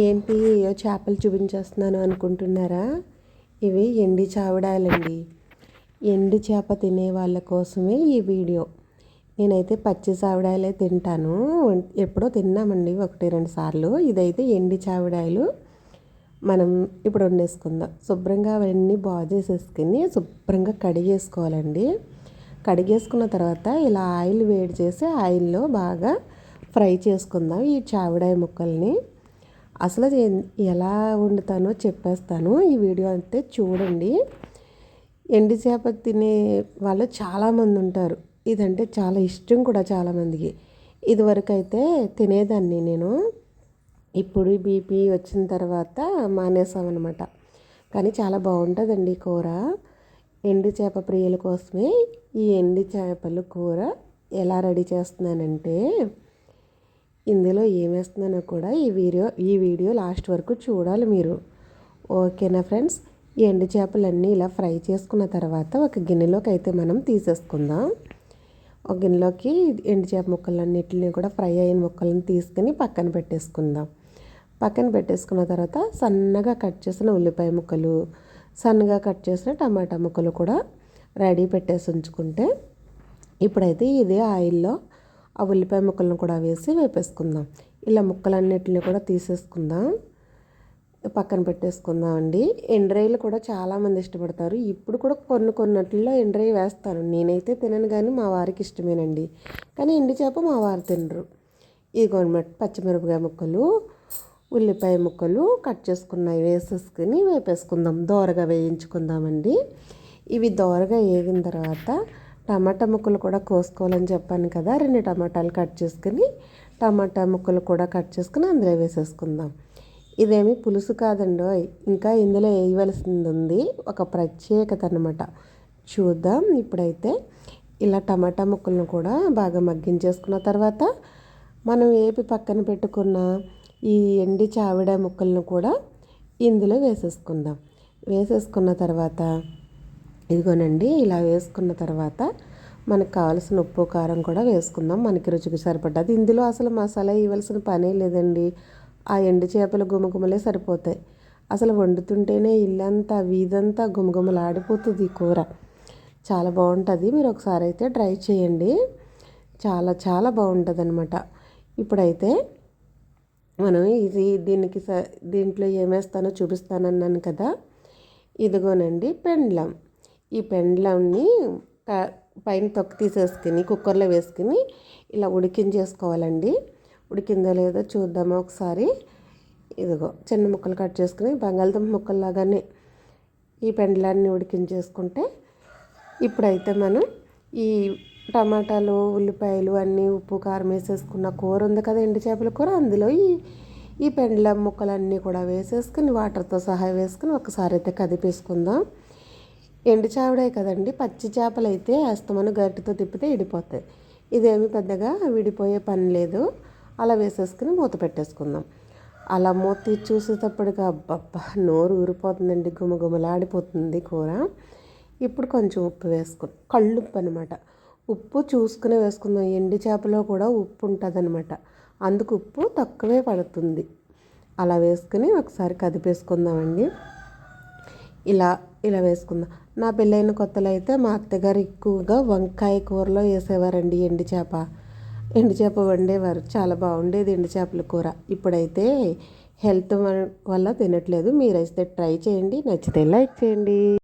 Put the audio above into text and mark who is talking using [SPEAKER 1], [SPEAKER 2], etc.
[SPEAKER 1] ఏంటి ఏయో చేపలు చూపించేస్తున్నాను అనుకుంటున్నారా? ఇవి ఎండి చావడాలండి. ఎండి చేప తినే వాళ్ళ కోసమే ఈ వీడియో. నేనైతే పచ్చి చావడాయలే తింటాను. ఎప్పుడో తిన్నామండి ఒకటి రెండు సార్లు. ఇదైతే ఎండి చావడాయలు మనం ఇప్పుడు వండేసుకుందాం. శుభ్రంగా అవన్నీ బాగా చేసేసుకుని శుభ్రంగా కడిగేసుకోవాలండి. కడిగేసుకున్న తర్వాత ఇలా ఆయిల్ వేడి చేసి ఆయిల్లో బాగా ఫ్రై చేసుకుందాం ఈ చావిడాయ ముక్కల్ని. అసలు ఎలా వండుతానో చెప్పేస్తాను. ఈ వీడియో అయితే చూడండి. ఎండి చేప తినే వాళ్ళు చాలామంది ఉంటారు. ఇదంటే చాలా ఇష్టం కూడా చాలామందికి. ఇదివరకు అయితే తినేదాన్ని నేను. ఇప్పుడు బీపీ వచ్చిన తర్వాత మానేసామన్నమాట. కానీ చాలా బాగుంటుందండి కూర. ఎండి చేప ప్రియుల కోసమే ఈ ఎండి చేపలు కూర ఎలా రెడీ చేస్తున్నానంటే ఇందులో ఏం కూడా ఈ వీడియో ఈ వీడియో లాస్ట్ వరకు చూడాలి మీరు. ఓకేనా ఫ్రెండ్స్? ఈ ఎండు చేపలన్నీ ఇలా ఫ్రై చేసుకున్న తర్వాత ఒక గిన్నెలోకి అయితే మనం తీసేసుకుందాం. ఒక గిన్నెలోకి ఎండు చేప ముక్కలన్నిటిని కూడా ఫ్రై అయిన ముక్కలను తీసుకుని పక్కన పెట్టేసుకుందాం. పక్కన పెట్టేసుకున్న తర్వాత సన్నగా కట్ చేసిన ఉల్లిపాయ ముక్కలు సన్నగా కట్ చేసిన టమాటా ముక్కలు కూడా రెడీ పెట్టేసి ఉంచుకుంటే ఇప్పుడైతే ఇదే ఆయిల్లో ఆ ఉల్లిపాయ ముక్కలను కూడా వేసి వేపేసుకుందాం. ఇలా ముక్కలన్నిటిని కూడా తీసేసుకుందాం. పక్కన పెట్టేసుకుందాం అండి ఎండ్రాయిలు కూడా చాలామంది ఇష్టపడతారు. ఇప్పుడు కూడా కొన్ని కొన్నట్లో ఎండ్రాయి వేస్తాను నేనైతే తినను కానీ మా వారికి ఇష్టమేనండి. కానీ ఎండి చేప మా వారు తినరు. ఇదిగోనమాట పచ్చిమిరపకాయ ముక్కలు ఉల్లిపాయ ముక్కలు కట్ చేసుకున్నవి వేసేసుకుని వేపేసుకుందాం. దోరగా వేయించుకుందామండి. ఇవి దోరగా వేగిన తర్వాత టమాటా ముక్కలు కూడా కోసుకోవాలని చెప్పాను కదా రెండు టమాటాలు కట్ చేసుకుని టమాటా ముక్కలు కూడా కట్ చేసుకుని అందులో వేసేసుకుందాం. ఇదేమి పులుసు కాదండో ఇంకా ఇందులో వేయవలసింది ఉంది ఒక ప్రత్యేకత అనమాట చూద్దాం ఇప్పుడైతే ఇలా టమాటా ముక్కలను కూడా బాగా మగ్గించేసుకున్న తర్వాత మనం వేపి పక్కన పెట్టుకున్న ఈ ఎండి చావిడ ముక్కలను కూడా ఇందులో వేసేసుకుందాం. వేసేసుకున్న తర్వాత ఇదిగోనండి ఇలా వేసుకున్న తర్వాత మనకు కావాల్సిన ఉప్పు కారం కూడా వేసుకుందాం. మనకి రుచికి సరిపడ్డది ఇందులో అసలు మసాలా ఇవ్వాల్సిన పనే లేదండి. ఆ ఎండు చేపల గుమగుమలే సరిపోతాయి. అసలు వండుతుంటేనే ఇల్లంతా వీధంతా గుమగుమలాడిపోతుంది ఈ కూర. చాలా బాగుంటుంది. మీరు ఒకసారి అయితే ట్రై చేయండి. చాలా చాలా బాగుంటుంది అనమాట ఇప్పుడైతే మనం ఇది దీనికి స దీంట్లో ఏమేస్తానో చూపిస్తానన్నాను కదా. ఇదిగోనండి పెండ్లం. ఈ పెండ్లంని పైన తొక్క తీసేసుకుని కుక్కర్లో వేసుకుని ఇలా ఉడికించేసుకోవాలండి. ఉడికిందో లేదో చూద్దామా ఒకసారి. ఇదిగో చిన్న ముక్కలు కట్ చేసుకుని బంగాళదుంప ముక్కల్లాగానే ఈ పెండ్లాన్ని ఉడికించేసుకుంటే ఇప్పుడైతే మనం ఈ టమాటాలు ఉల్లిపాయలు అన్నీ ఉప్పు కారం వేసేసుకున్న కూర ఉంది కదా ఎండు చేపల కూర. అందులో ఈ ఈ పెండ్ల ముక్కలన్నీ కూడా వేసేసుకుని వాటర్తో సహా వేసుకుని ఒకసారి అయితే కదిపేసుకుందాం. ఎండు చేపడే కదండి పచ్చి చేపలు అయితే వేస్తామని గట్టితో తిప్పితే ఇడిపోతాయి. ఇదేమి పెద్దగా విడిపోయే పని లేదు. అలా వేసేసుకుని మూత పెట్టేసుకుందాం. అలా మూత చూసేటప్పటికి అబ్బబ్బా నోరు ఊరిపోతుందండి గుమగుమలాడిపోతుంది కూర. ఇప్పుడు కొంచెం ఉప్పు వేసుకుని కళ్ళుప్పు అనమాట ఉప్పు చూసుకుని వేసుకుందాం. ఎండు చేపలో కూడా ఉప్పు ఉంటుంది అనమాట అందుకు ఉప్పు తక్కువే పడుతుంది. అలా వేసుకుని ఒకసారి కదిపేసుకుందామండి. ఇలా ఇలా వేసుకుందాం. నా పెళ్ళైన కొత్తలో అయితే మా అత్తగారు ఎక్కువగా వంకాయ కూరలో వేసేవారండి ఎండు చేప. ఎండు చేప వండేవారు. చాలా బాగుండేది ఎండు చేపల కూర. ఇప్పుడైతే హెల్త్ వల్ల తినట్లేదు. మీరైతే ట్రై చేయండి. నచ్చితే లైక్ చేయండి.